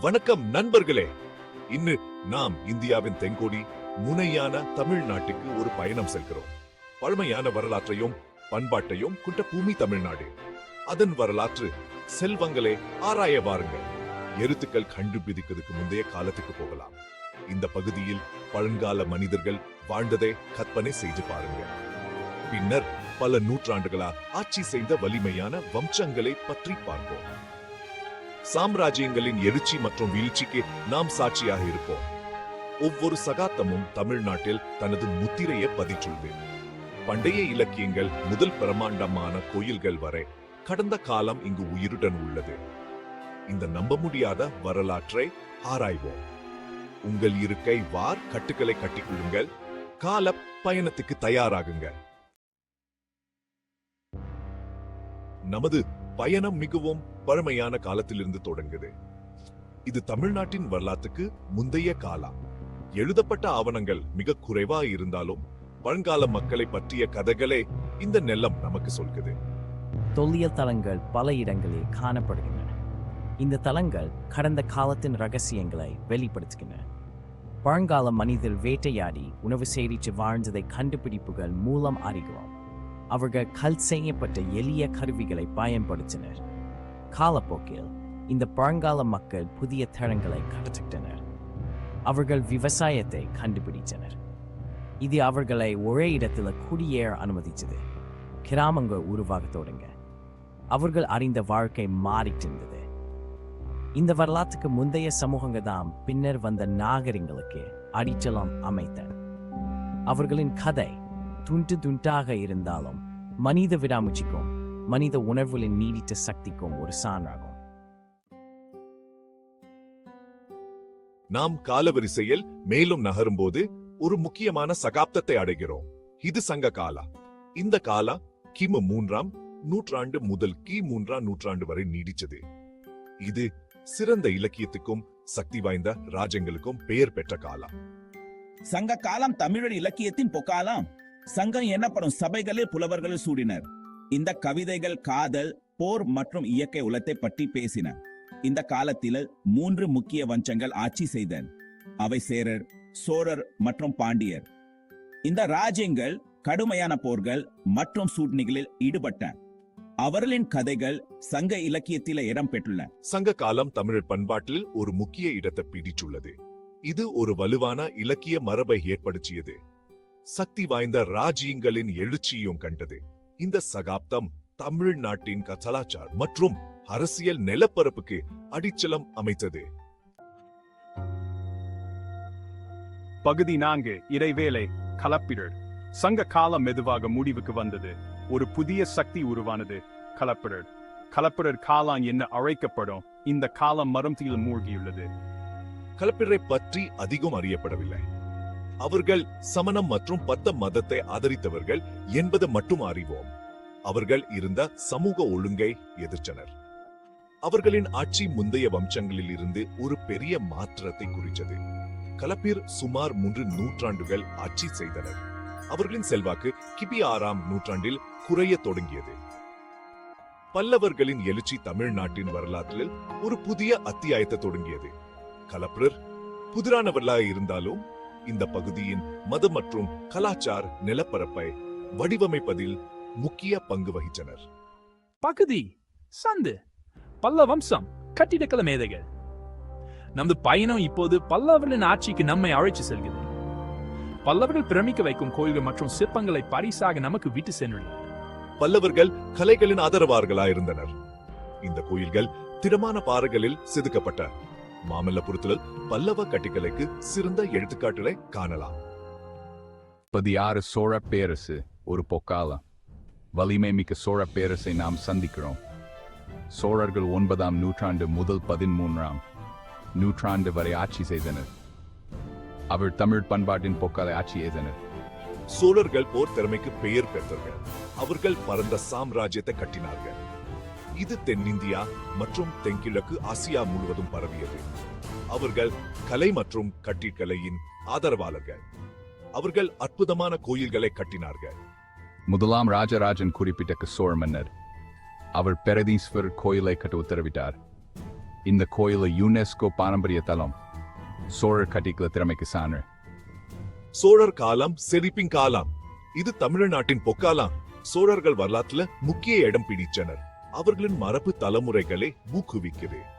வணக்கம் நண்பர்களே. இன்று நாம் இந்தியாவின் தென்கோடி முனையான தமிழ்நாட்டுக்கு ஒரு பயணம் செல்கிறோம். பழமையான வரலாற்றையும் பண்பாட்டையும் கொண்ட பூமி தமிழ்நாடு. அதன் வரலாற்று செல்வங்களை ஆராய வாருங்கள். எழுத்துக்கள் கண்டுபிடிக்கிறதுக்கு முந்தைய காலத்துக்கு போகலாம். இந்த பகுதியில் பழங்கால மனிதர்கள் வாழ்ந்ததை கற்பனை செய்து பாருங்க பின்னர் பல நூற்றாண்டுகளா ஆட்சி செய்த வலிமையான வம்சங்களை பற்றி பார்ப்போம். சாம்ராஜ்யங்களின் எழுச்சி மற்றும் வீழ்ச்சிக்கு நாம் சாட்சியாக இருப்போம். ஒவ்வொரு சகாத்தமும் தமிழ்நாட்டில் தனது முத்திரையை பதிச்சுள்ளது பண்டைய இலக்கியங்கள் முதல் பிரமாண்டமான கோயில்கள் வரை கடந்த காலம் இங்கு உயிருடன் உள்ளது. இந்த நம்ப முடியாத வரலாற்றை ஆராய்வோம். உங்கள் இருக்கை வார் கட்டுக்களை கட்டிக்கொள்ளுங்கள். கால பயணத்துக்கு தயாராகுங்கள். நமது பயணம் மிகவும் பழமையான காலத்திலிருந்து தொடங்குது. இது தமிழ்நாட்டின் வரலாற்றுக்கு முந்தைய காலம். எழுதப்பட்ட ஆவணங்கள் மிக குறைவா இருந்தாலும் பழங்கால மக்களை பற்றிய கதைகளே இந்த நெல்லம் நமக்கு சொல்கிறது தொல்லியல் தலங்கள் பல இடங்களில் காணப்படுகின்றன. இந்த தலங்கள் கடந்த காலத்தின் ரகசியங்களை வெளிப்படுத்துகின்றன. பழங்கால மனிதர் வேட்டையாடி உணவு சேரித்து வாழ்ந்ததை கண்டுபிடிப்புகள் மூலம் அறிகிறோம். அவர்கள் கல் செய்யப்பட்ட எளிய கருவிகளை பயன்படுத்தினர். காலப்போக்கில் இந்த பழங்கால மக்கள் புதிய தளங்களை கற்றுக்கிட்டனர் அவர்கள் விவசாயத்தை கண்டுபிடித்தனர். இது அவர்களை ஒரே இடத்துல குடியேற அனுமதித்தது. கிராமங்கள் உருவாக தொடங்க. அவர்கள் அறிந்த வாழ்க்கை மாறிட்டிருந்தது இந்த வரலாற்றுக்கு முந்தைய சமூகங்கள் தான் பின்னர் வந்த நாகரிகங்களுக்கு அடிச்சலம் அமைத்தன அவர்களின் கதை துண்டு துண்டாக இருந்தாலும் மனித விடாமுச்சிக்கும் மனித உணர்வுகளின் நீடித்த சக்திக்கும் ஒரு சான்றாகும் நாம் காலவரிசையில் மேலும் நகரும்போது ஒரு முக்கியமான சகாப்தத்தை அடைகிறோம். இது சங்க காலா. இந்த காலா கிமு மூன்றாம் நூற்றாண்டு முதல் கி மூன்றாம் நூற்றாண்டு வரை நீடிச்சது இது சிறந்த இலக்கியத்துக்கும் சக்தி வாய்ந்த ராஜ்யங்களுக்கும் பெயர் பெற்ற காலம் சங்க காலம் தமிழர் இலக்கியத்தின் பொக்காலம் சங்கம் எனப்படும் சபைகளில் புலவர்கள் சூடினர். இந்த கவிதைகள் காதல் போர் மற்றும் இயற்கை உலத்தை பற்றி பேசின. இந்த காலத்தில் மூன்று முக்கிய வஞ்சங்கள் ஆட்சி செய்தன. அவை சேரர் சோழர் மற்றும் பாண்டியர். இந்த ராஜ்யங்கள் கடுமையான போர்கள் மற்றும் சூட்னிகளில் ஈடுபட்ட. அவர்களின் கதைகள் சங்க இலக்கியத்தில இடம்பெற்றுள்ளன சங்க காலம் தமிழர் பண்பாட்டில் ஒரு முக்கிய இடத்தை பிடிச்சுள்ளது இது ஒரு வலுவான இலக்கிய மரபை ஏற்படுத்தியது. சக்தி வாய்ந்த ராஜ்யங்களின் எழுச்சியும் கண்டது. இந்த சகாப்தம் தமிழ்நாட்டின் கலாச்சார் மற்றும் அரசியல் நிலப்பரப்புக்கு அடிச்சலம் அமைத்தது. பகுதி நான்கு இடைவேளை கலப்பிடர் சங்க காலம் மெதுவாக முடிவுக்கு வந்தது. ஒரு புதிய சக்தி உருவானது கலப்பிடர் கலப்பிடர் காலம் என்ன அழைக்கப்படும் இந்த காலம் மரத்தில் மூழ்கியுள்ளது. கலப்பிடரை பற்றி அதிகம் அறியப்படவில்லை. அவர்கள் சமணம் மற்றும் பத்த மதத்தை ஆதரித்தவர்கள் என்பது மட்டும் அறிவோம். அவர்கள் இருந்த சமூக ஒழுங்கை எதிர்த்தனர். அவர்களின் ஆட்சி முந்தைய வம்சங்களில் இருந்து ஒரு பெரிய மாற்றத்தை குறித்தது. கலப்பீர் சுமார் மூன்று நூற்றாண்டுகள் ஆட்சி செய்தனர். அவர்களின் செல்வாக்கு கிபி ஆறாம் நூற்றாண்டில் குறைய தொடங்கியது. பல்லவர்களின் எழுச்சி தமிழ்நாட்டின் வரலாற்றில் ஒரு புதிய அத்தியாயத்தை தொடங்கியது. கலப்பிரர் புதிரானவர்களாக இருந்தாலும் இந்த பகுதியின் மத மற்றும் கலாச்சார நிலப்பரப்பை வடிவமைப்பதில் முக்கிய பங்கு வகித்தனர். பகுதி சந்து பல்ல வம்சம் கட்டிடக்கல மேதைகள். நமது பயணம் இப்போது பல்லவர்களின் ஆட்சிக்கு நம்மை அழைத்து செல்கிறது. பல்லவர்கள் பிரமிக்க வைக்கும் கோயில்கள் மற்றும் சிற்பங்களை பரிசாக நமக்கு விட்டு சென்றுள்ளனர் பல்லவர்கள் கலைகளின் ஆதரவார்களாக இருந்தனர் இந்த கோயில்கள் திடமான பாறைகளில் செதுக்கப்பட்ட மாமல்லபுரத்தில் பல்லவ கட்டிடக்கலைக்கு சிறந்த எடுத்துக்காட்டுகளை காணலாம். பதியாறு சோழ பேரரசு ஒரு பொக்காலம் வலிமை மிக்க சோழ பேரரசை நாம் சந்திக்கிறோம். சோழர்கள் ஒன்பதாம் நூற்றாண்டு முதல் பதிமூன்றாம் நூற்றாண்டு வரை ஆட்சி செய்தனர். அவர் தமிழ் பண்பாட்டின் பொக்காலை ஆட்சி செய்தனர் சோழர்கள் போர் திறமைக்கு பெயர் பெற்றவர்கள். அவர்கள் பரந்த சாம்ராஜ்யத்தை கட்டினார்கள். இது தென்னிந்தியா மற்றும் தென்கிழக்கு ஆசியா முழுவதும் பரவியது. அவர்கள் கலை மற்றும் கட்டிடக்கலையின் ஆதரவாளர்கள். அவர்கள் அற்புதமான கோயில்களை கட்டினார்கள். முதலாம் ராஜராஜன் குறிப்பிட்ட சோழ மன்னர் அவர் பெரதீஸ்வர் கோயிலை கட்ட உத்தரவிட்டார். இந்த கோயில யுனெஸ்கோ பாரம்பரிய தலம் சோழர் கட்டிக்குள்ள திறமைக்கு சான்று. சோழர் காலம் செழிப்பின் காலம். இது தமிழ்நாட்டின் பொக்காலம். சோழர்கள் வரலாற்றுல முக்கிய இடம் பிடிச்சனர் அவர்களின் மரபு தலைமுறைகளை ஊக்குவிக்கிறேன்.